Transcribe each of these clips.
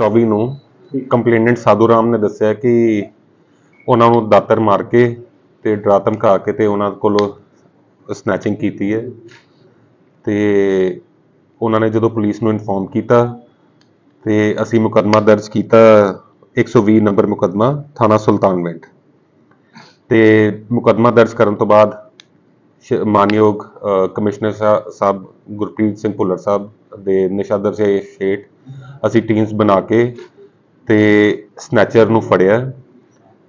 24 ਨੂੰ ਕੰਪਲੇਨੈਂਟ ਸਾਧੂ ਰਾਮ ਨੇ ਦੱਸਿਆ ਕਿ ਉਹਨਾਂ ਨੂੰ ਦਾਤਰ ਮਾਰ ਕੇ ਤੇ ਡਰਾ ਧਮਕਾ ਕੇ ਤੇ ਉਹਨਾਂ ਕੋਲੋਂ ਸਨੈਚਿੰਗ ਕੀਤੀ ਹੈ। ਤੇ ਉਹਨਾਂ ਨੇ ਜਦੋਂ ਪੁਲਿਸ ਨੂੰ ਇਨਫੋਰਮ ਕੀਤਾ ਤੇ ਅਸੀਂ ਮੁਕੱਦਮਾ ਦਰਜ ਕੀਤਾ 120 ਨੰਬਰ ਮੁਕੱਦਮਾ ਥਾਣਾ ਸੁਲਤਾਨਵਿੰਡ ਤੇ ਮੁਕੱਦਮਾ ਦਰਜ ਕਰਨ ਤੋਂ ਬਾਅਦ ਮਾਨਯੋਗ ਕਮਿਸ਼ਨਰ ਸਾਹਿਬ ਗੁਰਪ੍ਰੀਤ ਸਿੰਘ ਭੁੱਲਰ ਸਾਹਿਬ ਦੇ ਨਿਸ਼ਾਦਰ ਸੇ ਸ਼ੇਟ ਅਸੀਂ ਟੀਮਸ ਬਣਾ ਕੇ ਤੇ ਸਨੈਚਰ ਨੂੰ ਫੜਿਆ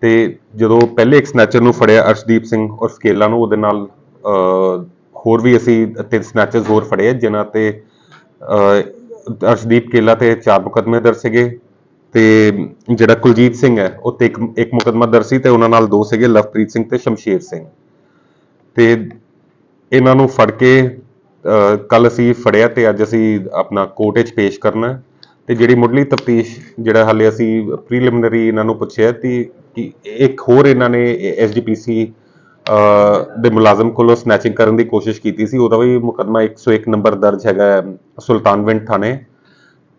ਤੇ ਜਦੋਂ ਪਹਿਲੇ ਇੱਕ ਸਨੈਚਰ ਨੂੰ ਫੜਿਆ ਅਰਸ਼ਦੀਪ ਸਿੰਘ ਔਰ ਸਕੇਲਾ ਨੂੰ ਉਹਦੇ ਨਾਲ ਹੋਰ ਵੀ ਅਸੀਂ ਤਿੰਨ ਸਨੈਚਰਸ ਹੋਰ ਫੜੇ ਆ, ਜਿਨ੍ਹਾਂ ਤੇ ਅਰਸ਼ਦੀਪ ਕੇਲਾ ਤੇ ਚਾਰ ਮੁਕੱਦਮੇ ਦਰਜ ਸੀਗੇ ਤੇ ਜਿਹੜਾ ਕੁਲਜੀਤ ਸਿੰਘ ਹੈ ਉਹ ਤੇ ਇੱਕ ਇੱਕ ਮੁਕੱਦਮਾ ਦਰਜ ਸੀ ਤੇ ਉਹਨਾਂ ਨਾਲ ਦੋ ਸੀਗੇ ਲਵਪ੍ਰੀਤ ਸਿੰਘ ਤੇ ਸ਼ਮਸ਼ੀਰ ਸਿੰਘ। ਤੇ ਇਹਨਾਂ ਨੂੰ ਫੜ ਕੇ ਕੱਲ ਅਸੀਂ ਫੜਿਆ ਤੇ ਅੱਜ ਅਸੀਂ ਆਪਣਾ ਕੋਰਟ ਵਿੱਚ ਪੇਸ਼ ਕਰਨਾ। ਤੇ ਜਿਹੜੀ ਮੁੱਢਲੀ ਤਫਤੀਸ਼ ਜਿਹੜਾ ਹਾਲੇ ਅਸੀਂ ਪ੍ਰੀਲਿਮਿਨਰੀ ਇਹਨਾਂ ਨੂੰ ਪੁੱਛਿਆ ਤੇ ਕਿ ਇੱਕ ਹੋਰ ਇਹਨਾਂ ਨੇ ਐਸਜੀਪੀਸੀ ਦੇ ਮੁਲਾਜ਼ਮ ਕੋਲੋਂ ਸਨੈਚਿੰਗ ਕਰਨ ਦੀ ਕੋਸ਼ਿਸ਼ ਕੀਤੀ ਸੀ, ਉਹਦਾ ਵੀ ਮੁਕੱਦਮਾ 101 ਨੰਬਰ ਦਰਜ ਹੈਗਾ ਹੈ, ਸੁਲਤਾਨਵਿੰਡ ਥਾਣੇ।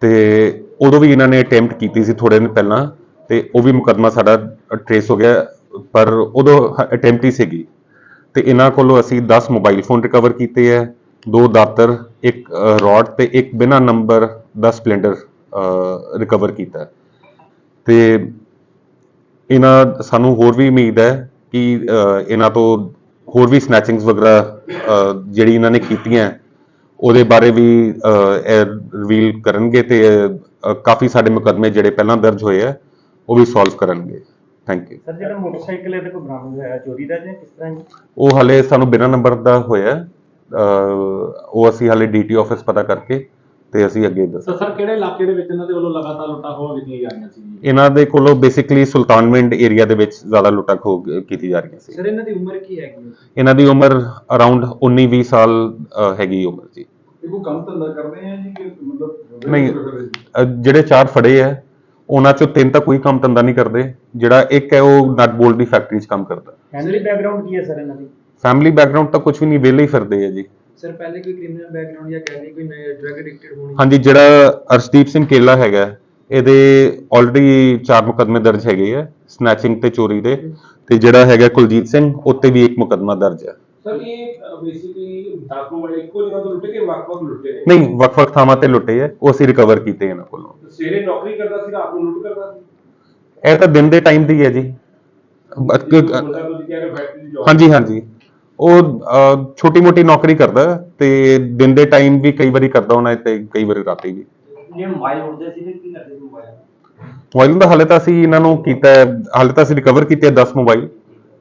ਤੇ ਉਦੋਂ ਵੀ ਇਹਨਾਂ ਨੇ ਅਟੈਂਪਟ ਕੀਤੀ ਸੀ ਥੋੜੇ ਦਿਨ ਪਹਿਲਾਂ, ਤੇ ਉਹ ਵੀ ਮੁਕੱਦਮਾ ਸਾਡਾ ਟਰੇਸ ਹੋ ਗਿਆ, ਪਰ ਉਦੋਂ ਅਟੈਂਪਟ ਹੀ ਸੀਗੀ। ਤੇ ਇਹਨਾਂ ਕੋਲੋਂ ਅਸੀਂ 10 ਮੋਬਾਈਲ ਫੋਨ ਰਿਕਵਰ ਕੀਤੇ ਹੈ, ਦੋ ਦਾਤਰ, ਇੱਕ ਰੋਡ ਤੇ ਇੱਕ ਬਿਨਾ ਨੰਬਰ ਦਾ ਸਪਲੈਂਡਰ ਰਿਕਵਰ ਕੀਤਾ। ਤੇ ਇਹਨਾਂ ਸਾਨੂੰ ਹੋਰ ਵੀ ਉਮੀਦ ਹੈ ਕਿ ਇਹਨਾਂ ਤੋਂ ਹੋਰ ਵੀ ਸਨੈਚਿੰਗਸ ਵਗੈਰਾ ਜਿਹੜੀ ਇਹਨਾਂ ਨੇ ਕੀਤੀਆਂ ਉਹਦੇ ਬਾਰੇ ਵੀ ਰਿਵੀਲ ਕਰਨਗੇ ਤੇ ਕਾਫੀ ਸਾਡੇ ਮੁਕੱਦਮੇ ਜਿਹੜੇ ਪਹਿਲਾਂ ਦਰਜ ਹੋਏ ਆ ਉਹ ਵੀ ਸੋਲਵ ਕਰਨਗੇ ਥੈਂਕ ਯੂ ਸਰ ਜਿਹੜਾ ਮੋਟਰਸਾਈਕਲ ਇਹਦੇ ਕੋਲ ਬਰਾਮਦ ਹੋਇਆ ਚੋਰੀ ਦਾ ਜਾਂ ਕਿਸ ਤਰ੍ਹਾਂ ਜੀ? ਉਹ ਹਲੇ ਸਾਨੂੰ ਬਿਨਾਂ ਨੰਬਰ ਦਾ ਹੋਇਆ ਉਹ ਅਸੀਂ ਹਲੇ ਡੀਟੀ ਆਫਿਸ ਪਤਾ ਕਰਕੇ ਤੇ ਅਸੀਂ ਅੱਗੇ ਦੱਸ ਸਰ ਕਿਹੜੇ ਇਲਾਕੇ ਦੇ ਵਿੱਚ ਇਹਨਾਂ ਦੇ ਵੱਲੋਂ ਲਗਾਤਾਰ ਲੁੱਟਾਂ ਖੋਹਾਂ ਕੀਤੀਆਂ ਜਾ ਰਹੀਆਂ ਸੀ ਜੀ ਇਹਨਾਂ ਦੇ ਕੋਲੋਂ ਬੇਸਿਕਲੀ ਸੁਲਤਾਨਵਿੰਡ ਏਰੀਆ ਦੇ ਵਿੱਚ ਜ਼ਿਆਦਾ ਲੁੱਟਾਂ ਖੋਹ ਕੀਤੀ ਜਾ ਰਹੀਆਂ ਸੀ। ਸਰ ਇਹਨਾਂ ਦੀ ਉਮਰ ਕੀ ਹੈਗੀ? ਇਹਨਾਂ ਦੀ ਉਮਰ ਅਰਾਊਂਡ 19 20 ਸਾਲ ਅ, ਹੈਗੀ ਉਮਰ ਜੀ। ਇਹ ਕੋਈ ਕੰਮ ਧੰਦਾ ਕਰਦੇ ਆ ਜੀ ਕਿ ਮਤਲਬ ਨਹੀਂ ਅ, ਜਿਹੜੇ ਚਾਰ ਫੜੇ ਆ ਉਹਨਾਂ ਚੋਂ ਤਿੰਨ ਤਾਂ ਕੋਈ ਕੰਮ ਧੰਦਾ ਨਹੀਂ ਕਰਦੇ। ਜਿਹੜਾ ਇੱਕ ਹੈ ਉਹ ਨਟ ਬੋਲਟ ਦੀ ਫੈਕਟਰੀ 'ਚ ਕੰਮ ਕਰਦਾ। ਫੈਮਿਲੀ ਬੈਕਗ੍ਰਾਉਂਡ ਕੀ ਹੈ ਸਰ ਇਹਨਾਂ ਦੀ? ਫੈਮਿਲੀ ਬੈਕਗ੍ਰਾਉਂਡ ਤਾਂ ਕੁਝ ਵੀ ਨਹੀਂ ਵਿਹਲੇ ਹੀ ਫਿਰਦੇ ਆ ਜੀ। ਸਰ ਪਹਿਲੇ ਕੋਈ ਕ੍ਰਿਮੀਨਲ ਬੈਕਗ੍ਰਾਉਂਡ ਜਾਂ ਕਹਿੰਦੇ ਕੋਈ ਡਰਗ ਐਡਿਕਟਡ ਹੋਣੀ ਹਾਂਜੀ ਜਿਹੜਾ ਅਰਸ਼ਦੀਪ ਸਿੰਘ ਕੇਲਾ ਹੈਗਾ ਇਹਦੇ ਆਲਰੇਡੀ ਚਾਰ ਮੁਕੱਦਮੇ ਦਰਜ ਹੈਗੇ ਆ ਸਨੈਚਿੰਗ ਤੇ ਚੋਰੀ ਦੇ ਤੇ ਜਿਹੜਾ ਹੈਗਾ ਕੁਲਜੀਤ ਸਿੰਘ ਉੱਤੇ ਵੀ ਇੱਕ ਮੁਕੱਦਮਾ ਦਰਜ ਹੈ ਸਰ ਇਹ ਬੇਸਿਕਲੀ ਡਾਕੂ ਵਾਲੇ ਇੱਕੋ ਜਗ੍ਹਾ ਤੋਂ ਲੁੱਟੇ ਕੇ ਵੱਖ-ਵੱਖ ਲੁੱਟੇ ਨੇ ਨਹੀਂ ਵੱਖ-ਵੱਖ ਥਾਵਾਂ ਤੇ ਲੁੱਟੇ ਆ ਉਹ ਅਸੀਂ ਰਿਕਵਰ ਕੀਤੇ ਇਹਨਾਂ ਕੋਲੋਂ। ਸਵੇਰੇ ਨੌਕਰੀ ਕਰਦਾ ਸੀ ਰਾਤ ਨੂੰ ਲੁੱਟ ਕਰਦਾ ਸੀ? ਇਹ ਤਾਂ ਦਿਨ ਦੇ ਟਾਈਮ ਦੀ ਹੈ ਜੀ। ਹਾਂਜੀ ਹਾਂਜੀ। ਉਹ ਛੋਟੀ ਮੋਟੀ ਨੌਕਰੀ ਕਰਦਾ ਤੇ ਦਿਨ ਦੇ ਟਾਈਮ ਵੀ ਕਈ ਵਾਰੀ ਕਰਦਾ ਹੋਣਾ ਤੇ ਕਈ ਵਾਰੀ ਰਾਤੀ ਵੀ। ਜੇ ਮੋਬਾਈਲ ਹੁੰਦੇ ਸੀ ਤੇ ਕੀ ਕਰਦੇ ਸੀ ਮੋਬਾਈਲ ਮੋਬਾਈਲ ਦਾ ਹਾਲੇ ਤਾਂ ਅਸੀਂ ਇਹਨਾਂ ਨੂੰ ਕੀਤਾ ਹੈ, ਹਾਲੇ ਤਾਂ ਅਸੀਂ ਰਿਕਵਰ ਕੀਤੇ 10 ਮੋਬਾਈਲ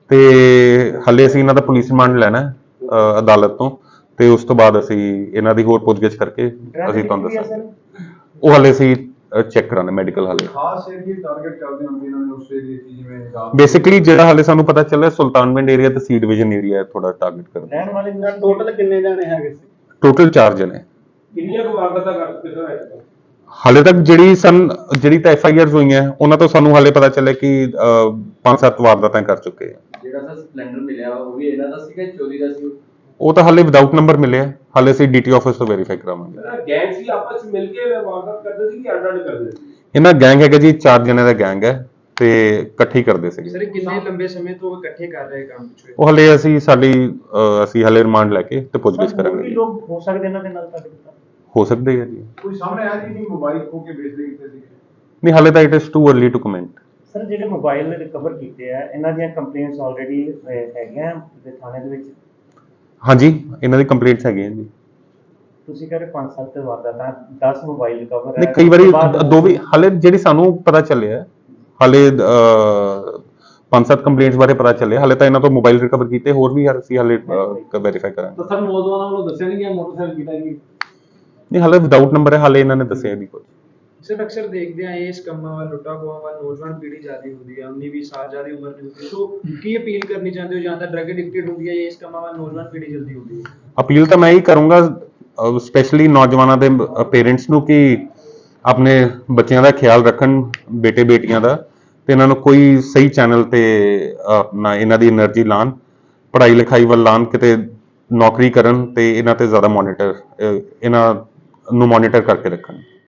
ਤੇ ਹਾਲੇ ਅਸੀਂ ਇਹਨਾਂ ਦਾ ਪੁਲਿਸ ਰਿਮਾਂਡ ਲੈਣਾ ਹੈ, ਅ, ਅਦਾਲਤ ਤੋਂ ਤੇ ਉਸ ਤੋਂ ਬਾਅਦ ਅਸੀਂ ਇਹਨਾਂ ਦੀ ਹੋਰ ਪੁੱਛਗਿੱਛ ਕਰਕੇ ਅਸੀਂ ਤੁਹਾਨੂੰ ਦੱਸਾਂਗੇ। ਉਹ ਹਾਲੇ ਅਸੀਂ ਚੈੱਕ ਕਰਾਣਾ ਮੈਡੀਕਲ ਹਾਲੇ। ਖਾਸ ਏਰੀਏ ਟਾਰਗੇਟ ਕਰਦੇ ਹੋਣਗੇ ਇਹਨਾਂ ਨੇ ਉਸ ਏਰੀਏ 'ਚ ਜਿਵੇਂ ਬੇਸਿਕਲੀ ਜਿਹੜਾ ਹਾਲੇ ਸਾਨੂੰ ਪਤਾ ਚੱਲਿਆ ਸੁਲਤਾਨਵਿੰਡ ਏਰੀਆ ਤੇ ਸੀ ਡਿਵੀਜ਼ਨ ਏਰੀਆ ਥੋੜਾ ਟਾਰਗੇਟ ਕਰਦੇ ਰਹਿਣ ਵਾਲੇ ਜਿਹੜਾ ਟੋਟਲ ਕਿੰਨੇ ਜਾਣੇ ਹੈਗੇ ਸੀ? ਟੋਟਲ 4 ਜਣੇ। ਕਿੰਨੀਆਂ ਕੁ ਵਾਰਦਾਤਾਂ ਕਰ ਚੁੱਕੇ ਸਰ ਅੱਜ ਤੱਕ? ਹਾਲੇ ਤੱਕ ਜਿਹੜੀ ਸਨ ਜਿਹੜੀ ਤਾਂ ਐਫ ਆਈ ਆਰਸ ਹੋਈਆਂ ਉਹਨਾਂ ਤੋਂ ਸਾਨੂੰ ਹਾਲੇ ਪਤਾ ਚੱਲਿਆ ਕਿ 5-7 ਵਾਰਦਾਤਾਂ ਕਰ ਚੁੱਕੇ ਆ। ਜਿਹੜਾ ਸਰ ਸਪਲੈਂਡਰ ਮਿਲਿਆ ਉਹ ਵੀ ਇਹਨਾਂ ਦਾ ਸੀਗਾ ਚੋਰੀ ਦਾ ਸੀ ਉਹ ਤਾਂ ਹਾਲੇ ਵਿਦਆਊਟ ਨੰਬਰ ਮਿਲਿਆ ਹਾਲੇ ਅਸੀਂ ਡੀਟੀ ਆਫਿਸ ਤੋਂ ਵੈਰੀਫਾਈ ਕਰਾਵਾਂਗੇ। ਸਰ ਗੈਂਗ ਸੀ ਆਪਸ ਵਿੱਚ ਮਿਲ ਕੇ ਵਾਰਦਾਤ ਕਰਦੇ ਸੀ ਕਿ ਅੱਡ ਅੱਡ ਕਰਦੇ ਸੀ? ਇਹਨਾਂ ਗੈਂਗ ਹੈਗਾ ਜੀ ਚਾਰ ਜਣੇ ਦਾ ਗੈਂਗ ਹੈ ਤੇ ਇਕੱਠੇ ਹੀ ਕਰਦੇ ਸੀਗੇ। ਕਿੰਨੇ ਲੰਬੇ ਸਮੇਂ ਤੋਂ ਇਕੱਠੇ ਕਰ ਰਹੇ ਕੰਮ ਪਿਛੇ? ਉਹ ਹਾਲੇ ਅਸੀਂ ਸਾਡੀ ਅਹ, ਅਸੀਂ ਹਾਲੇ ਰਿਮਾਂਡ ਲੈ ਕੇ ਤੇ ਪੁੱਛਗਿੱਛ ਕਰਾਂਗੇ। ਲੋਕ ਹੋ ਸਕਦੇ ਇਹਨਾਂ ਦੇ ਨਾਲ ਤੁਹਾਡੇ ਹੋ ਸਕਦੇ ਆ ਜੀ। ਕੋਈ ਸਾਹਮਣੇ ਆਇਆ ਜੀ ਕਿ ਮੋਬਾਈਲ ਖੋ ਕੇ ਵੇਚਦੇ ਕਿਤੇ ਸੀ ਨਹੀਂ ਹਾਲੇ ਤਾਂ it is too early to comment sir ਜਿਹੜੇ ਮੋਬਾਈਲ ਰਿਕਵਰ ਕੀਤੇ ਆ ਇਹਨਾਂ ਦੀਆਂ ਕੰਪਲੇਂਟਸ ਆਲਰੇਡੀ ਹੈਗੀਆਂ ਤੇ ਥਾਣੇ ਦੇ ਵਿੱਚ? ਹਾਂਜੀ ਇਹਨਾਂ ਦੀ ਕੰਪਲੇਂਟਸ ਹੈਗੀਆਂ ਜੀ। ਤੁਸੀਂ ਕਹ ਰਹੇ 5 ਸਾਲ ਤੇ ਵਾਰਦਾਤਾਂ 10 ਮੋਬਾਈਲ ਰਿਕਵਰ ਨਹੀਂ ਕਈ ਵਾਰੀ ਦੋ ਵੀ ਹਾਲੇ ਜਿਹੜੀ ਸਾਨੂੰ ਪਤਾ ਚੱਲਿਆ ਹਾਲੇ ਪੰਜ ਸੱਤ ਕੰਪਲੇਂਟਸ ਬਾਰੇ ਪਤਾ ਚੱਲਿਆ ਹਾਲੇ ਤਾਂ ਇਹਨਾਂ ਤੋਂ ਮੋਬਾਈਲ ਰਿਕਵਰ ਕੀਤੇ ਹੋਰ ਵੀ ਅਸੀਂ ਹਾਲੇ ਵੈਰੀਫਾਈ ਕਰਾਂਗੇ। ਤਾਂ ਸਰ ਨੌਜਵਾਨਾਂ ਵੱਲੋਂ ਦੱਸਿਆ ਨਹੀਂ ਗਿਆ ਮੋਟਰਸਾਈਕਲ ਕਿਹਦਾ ਜੀ? ਨਹੀਂ ਹਾਲੇ ਵਿਦਆਊਟ ਨੰਬਰ ਹੈ ਹਾਲੇ ਇਹਨਾਂ ਨੇ ਦੱਸਿਆ ਨਹੀਂ ਕੁਝ ਸਿਰਫ ਅਕਸਰ ਦੇਖਦੇ ਆ ਇਸ ਕੰਮਾਂ ਵੱਲ ਲੁੱਟਾ ਖੋਹਾਂ ਵੱਲ ਨੌਜਵਾਨ ਪੀੜ੍ਹੀ ਜ਼ਿਆਦਾ ਹੁੰਦੀ ਆ 19 20 ਸਾਲ ਜ਼ਿਆਦਾ ਉਮਰ ਦੀ ਹੁੰਦੀ ਸੋ ਕੀ ਅਪੀਲ ਕਰਨੀ ਚਾਹੁੰਦੇ ਹੋ ਜਾਂ ਤਾਂ ਡਰਗ ਐਡਿਕਟਡ ਹੁੰਦੀ ਹੈ ਇਸ ਕੰਮਾਂ ਵੱਲ ਨੌਜਵਾਨ ਪੀੜ੍ਹੀ ਜਲਦੀ ਹੁੰਦੀ ਹੈ ਅਪੀਲ ਤਾਂ ਮੈਂ ਹੀ ਕਰੂੰਗਾ ਸਪੈਸ਼ਲੀ ਨੌਜਵਾਨਾਂ ਦੇ ਪੇਰੈਂਟਸ ਨੂੰ ਕਿ ਆਪਣੇ ਬੱਚਿਆਂ ਦਾ ਖਿਆਲ ਰੱਖਣ ਬੇਟੇ ਬੇਟੀਆਂ ਦਾ ਤੇ ਇਹਨਾਂ ਨੂੰ ਕੋਈ ਸਹੀ ਚੈਨਲ ਤੇ ਆਪਣਾ ਇਹਨਾਂ ਦੀ એનર્ਜੀ ਲਾਣ ਪੜ੍ਹਾਈ ਲਿਖਾਈ ਵੱਲ ਲਾਣ ਕਿਤੇ ਨੌਕਰੀ ਕਰਨ ਤੇ ਇਹਨਾਂ ਤੇ ਜ਼ਿਆਦਾ ਮੋਨੀਟਰ ਇਹਨਾਂ ਨੂੰ ਮੋਨੀਟਰ ਕਰਕੇ ਰੱਖਣ।